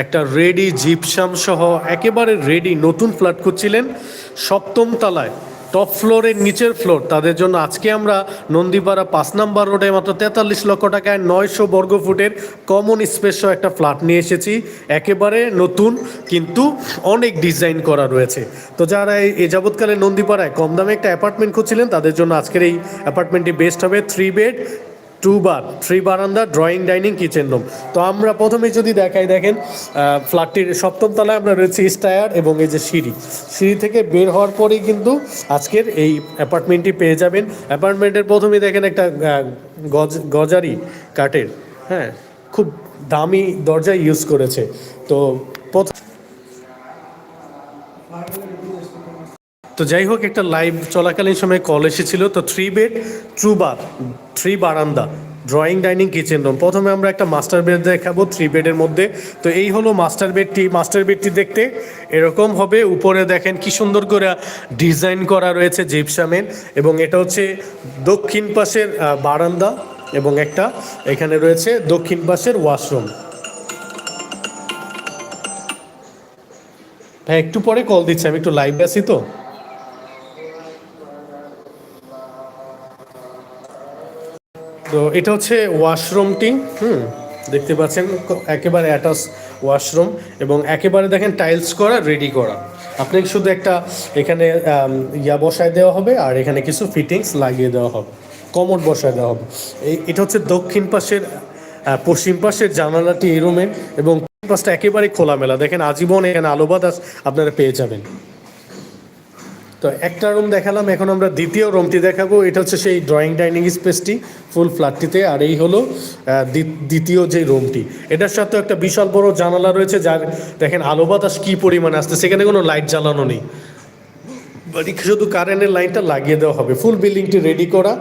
একটা ready gypsum সহ একেবারে রেডি নতুন ফ্ল্যাট খুঁজছিলেন সপ্তম তলায়, টপ ফ্লোরের নিচের ফ্লোর। তাদের জন্য আজকে আমরা নন্দীপাড়া পাঁচ নাম্বার রোডে মাত্র তেতাল্লিশ লক্ষ টাকায় নয়শো বর্গ ফুটের কমন স্পেস সহ একটা ফ্ল্যাট নিয়ে এসেছি। একেবারে নতুন, কিন্তু অনেক ডিজাইন করা রয়েছে। তো যারা এই যাবৎকালে নন্দীপাড়ায় কম দামে একটা অ্যাপার্টমেন্ট খুঁজছিলেন, তাদের জন্য আজকের এই অ্যাপার্টমেন্টটি বেস্ট হবে three bed two bath three বারান্দা ড্রয়িং ডাইনিং কিচেন রুম তো আমরা প্রথমে যদি দেখাই, দেখেন ফ্ল্যাটটির সপ্তম তলায় আমরা রয়েছে স্টায়ার এবং এই যে সিঁড়ি। সিঁড়ি থেকে বের হওয়ার পরেই কিন্তু আজকের এই অ্যাপার্টমেন্টটি পেয়ে যাবেন। অ্যাপার্টমেন্টের প্রথমেই দেখেন একটা গজ, গজারি কাঠের হ্যাঁ খুব দামি দরজা ইউজ করেছে। তো প্রথম তো যাই হোক, একটা লাইভ চলাকালীন সময় কল এসেছিল। তো three bed two bath three বারান্দা ড্রয়িং ডাইনিং কিচেন রুম প্রথমে আমরা একটা মাস্টার বেড দেখাবো থ্রি বেডের মধ্যে। তো এই হলো মাস্টার বেডটি মাস্টার বেডটি দেখতে। এরকম হবে, উপরে দেখেন কি সুন্দর করে ডিজাইন করা রয়েছে জিপসামের এবং এটা হচ্ছে দক্ষিণ পাশের বারান্দা এবং একটা এখানে রয়েছে দক্ষিণ পাশের ওয়াশরুম হ্যাঁ একটু পরে কল দিচ্ছি, আমি একটু লাইভ আছি তো। তো এটা হচ্ছে ওয়াশরুমটি হুম, দেখতে পাচ্ছেন একেবারে অ্যাটাচ ওয়াশরুম এবং একেবারে দেখেন টাইলস করা রেডি করা। আপনাকে শুধু একটা এখানে ইয়া বসায় দেওয়া হবে আর এখানে কিছু ফিটিংস লাগিয়ে দেওয়া হবে, কমোড বসায় দেওয়া হবে। এই, এটা হচ্ছে দক্ষিণ পাশের পশ্চিম পাশের জানালাটি এই রুমের এবং পাশটা একেবারে খোলামেলা। দেখেন আজীবন এখানে আলো বাতাস আপনারা পেয়ে যাবেন। তো একটা রুম দেখালাম, এখন আমরা দ্বিতীয় রুমটি দেখাবো। এটা হচ্ছে সেই ড্রয়িং ডাইনিং স্পেসটি ফুল ফ্ল্যাটটিতে আর এই হলো দ্বিতীয় যে রুমটি এটার সাথে একটা বিশাল বড় জানালা রয়েছে, যার, দেখেন আলো বাতাস কী পরিমাণে আসছে, সেখানে কোনো লাইট জ্বালানো নেই। শুধু কারেন্টের লাইনটা লাগিয়ে দেওয়া হবে। ফুল বিল্ডিংটি রেডি করা।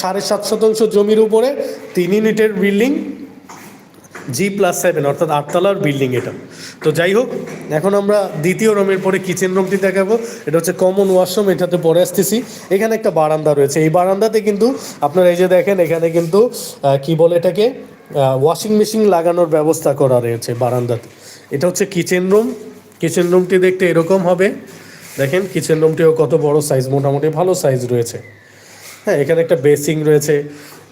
সাড়ে সাত শতাংশ জমির উপরে, তিন ইউনিটের বিল্ডিং জি প্লাস সেভেন অর্থাৎ আটতলার বিল্ডিং এটা। তো যাই হোক, এখন আমরা দ্বিতীয় রুমের পরে কিচেন রুমটি দেখাবো। এটা হচ্ছে কমন ওয়াশরুম এটাতে পরে আসতেছি। এখানে একটা বারান্দা রয়েছে। এই বারান্দাতে কিন্তু আপনারা এই যে দেখেন, এখানে কিন্তু কি বলে এটাকে? ওয়াশিং মেশিন লাগানোর ব্যবস্থা করা রয়েছে বারান্দাতে। এটা হচ্ছে কিচেন রুম কিচেন রুমটি দেখতে এরকম হবে। দেখেন কিচেন রুমটিও কত বড় সাইজ মোটামুটি ভালো সাইজ রয়েছে। হ্যাঁ এখানে একটা বেসিং রয়েছে।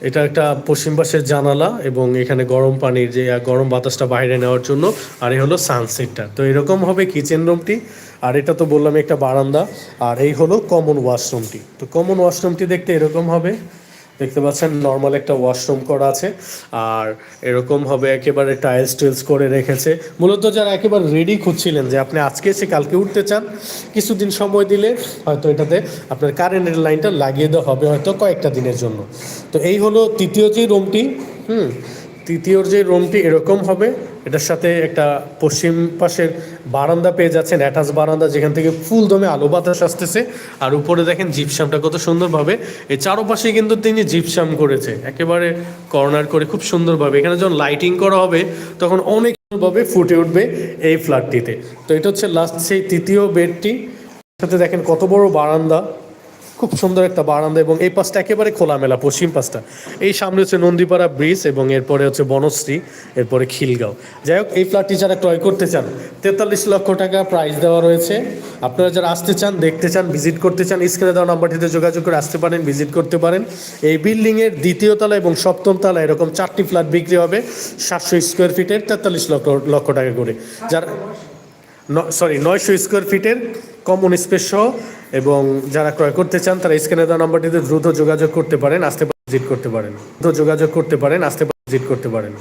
এটা একটা পশ্চিম পাশের জানালা এবং এখানে গরম পানির যে গরম বাতাসটা বাইরে নেওয়ার জন্য, আর এই হলো সানসেটটা তো এরকম হবে কিচেন রুমটি আর এটা তো বললাম একটা বারান্দা, আর এই হলো কমন ওয়াশরুমটি তো কমন ওয়াশরুমটি দেখতে এরকম হবে দেখতে পাচ্ছেন নর্মাল একটা ওয়াশরুম করা আছে। আর এরকম হবে একেবারে টাইলস টেলস করে রেখেছে। মূলত যারা একেবারে রেডি খুঁজছিলেন যে আপনি আজকে এসে কালকে উঠতে চান, কিছুদিন সময় দিলে হয়তো এটাতে আপনার কারেন্টের লাইনটা লাগিয়ে দেওয়া হবে হয়তো কয়েকটা দিনের জন্য। তো এই হলো তৃতীয় যে রুমটি হুম তৃতীয় যে রুমটি এরকম হবে, এটার সাথে একটা পশ্চিম পাশের বারান্দা পেয়ে যাচ্ছেন, অ্যাটাচ বারান্দা, যেখান থেকে ফুল দমে আলো বাতাস আসতেছে। আর উপরে দেখেন জিপসামটা কত সুন্দরভাবে। এই চারপাশে কিন্তু তিনি জিপসাম করেছে, একেবারে কর্নার করে খুব সুন্দরভাবে। এখানে যখন লাইটিং করা হবে, তখন অনেক সুন্দরভাবে ফুটে উঠবে এই ফ্ল্যাটটিতে। তো এটা হচ্ছে লাস্ট, সেই তৃতীয় বেডটি। সাথে দেখেন কত বড় বারান্দা। খুব সুন্দর একটা বারান্দা এবং এই পাশটা একেবারে খোলামেলা, পশ্চিম পাশটা। এই সামনে হচ্ছে নন্দীপাড়া ব্রিজ এবং এরপরে হচ্ছে বনশ্রী, এরপরে খিলগাঁও। যাই হোক, এই ফ্ল্যাটটি যারা ক্রয় করতে চান, তেতাল্লিশ লক্ষ টাকা প্রাইস দেওয়া রয়েছে। আপনারা যারা আসতে চান, দেখতে চান ভিজিট করতে চান স্ক্রিনে দেওয়া নাম্বারটিতে যোগাযোগ করে আসতে পারেন ভিজিট করতে পারেন। এই বিল্ডিংয়ের দ্বিতীয় তলা এবং সপ্তম তলা এরকম চারটি ফ্ল্যাট বিক্রি হবে, সাতশো স্কোয়ার ফিটের তেতাল্লিশ লক্ষ লক্ষ টাকা করে। যারা সরি নয়শো স্কোয়ার ফিটের কমন স্পেস সহ এবং যারা ক্রয় করতে চান, তারা স্ক্যানে দেওয়া নাম্বারটিতে দ্রুত যোগাযোগ করতে পারেন, আসতে ভিজিট করতে পারেন। দ্রুত যোগাযোগ করতে পারেন, আসতে ভিজিট করতে পারেন।